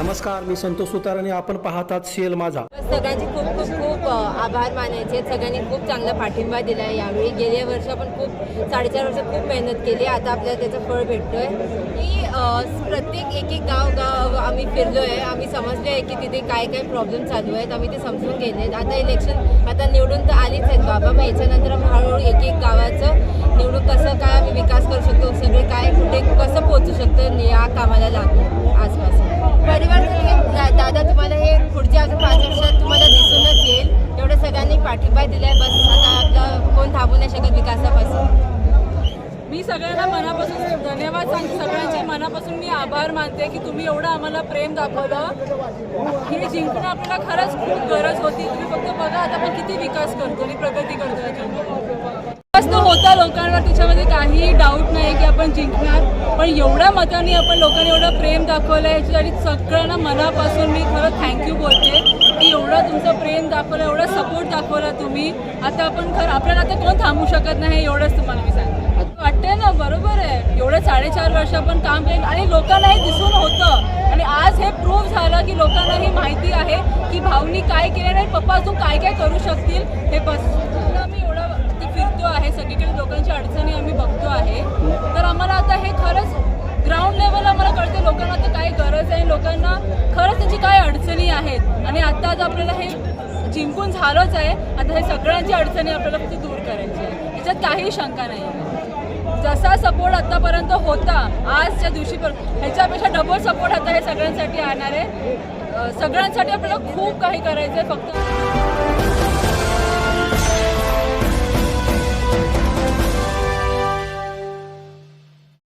नमस्कार मी संतोष सुतार आणि आपण पाहतात सीएल माझा. सगळ्यांचे खूप खूप खूप आभार मानायचे. आहेत. सगळ्यांनी खूप चांगला पाठिंबा दिला आहे यावेळी. गेल्या वर्ष आपण खूप साडेचार वर्ष खूप मेहनत केली. आता आपल्याला त्याचं फळ भेटतोय. की प्रत्येक एक एक गाव गाव आम्ही फिरलो आहे आम्ही समजलो आहे की तिथे काय काय प्रॉब्लेम चालू आहेत. आम्ही ते समजून गेले आहेत आता इलेक्शन आता निवडून तर आलीच आहेत बाबा मग याच्यानंतर हळूहळू एक एक गावाचं निवडून कसं काय आम्ही विकास करू शकतो? सगळे काय कुठे कसं पोहोचू शकतो? या कामाला लागू दिलाय बस आता आपलं कोण थांबू नाही शकत विकासापासून. मी सगळ्यांना मनापासून धन्यवाद सांगते सगळ्यांचे मनापासून मी आभार मानते की तुम्ही एवढं आम्हाला प्रेम दाखवलं. हे जिंकणं आपल्याला खरंच खूप गरज होती. तुम्ही फक्त बघा आता आपण किती विकास करतो आणि प्रगती करतो याच्यामध्ये. विकास होता लोकांवर त्याच्यामध्ये काही डाऊट आपण जिंकणार. पण एवढ्या मताने आपण लोकांनी एवढं प्रेम दाखवलं याच्यासाठी सगळ्यांना मनापासून मी खरं थँक्यू बोलते. की एवढं तुमचं प्रेम दाखवलं एवढा सपोर्ट दाखवला तुम्ही. आता आपण खरं आपल्याला आता कोण थांबू शकत नाही एवढंच तुम्हाला मी सांगते. वाटतंय ना बरोबर आहे. एवढं साडेचार वर्ष आपण काम केलं आणि लोकांना हे दिसून होतं. आणि आज हे प्रूव्ह झालं की लोकांना ही माहिती आहे की भाऊनी काय केलं आणि पप्पा अजून काय काय करू शकतील हे बस. मी एवढं फिरतो आहे सगळीकडे लोकांची अडचणी आम्हाला लोकांना तर काय गरज आहे. लोकांना खरंच त्याची काय अडचणी आहेत. आणि आता आज आपल्याला हे जिंकून झालंच आहे आता हे सगळ्यांची अडचणी आपल्याला फक्त दूर करायची आहे. याच्यात काही शंका नाही आहे. जसा सपोर्ट आतापर्यंत होता आजच्या दिवशी पण ह्याच्यापेक्षा डबल सपोर्ट आता हे सगळ्यांसाठी आणणार आहे. सगळ्यांसाठी आपल्याला खूप काही करायचं आहे फक्त